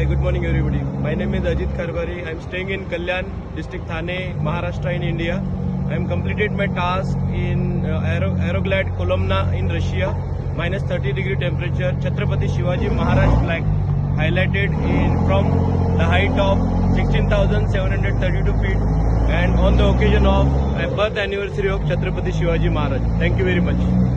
Hi, good morning everybody. My name is Ajit Karbari. I'm staying in Kalyan, district Thane, Maharashtra in India. am completed my task in uh, Aero Kolomna in Russia, minus 30 degree temperature. Chhatrapati Shivaji Maharaj flag highlighted in from the height of 16,732 feet and on the occasion of a birth anniversary of Chhatrapati Shivaji Maharaj. Thank you very much.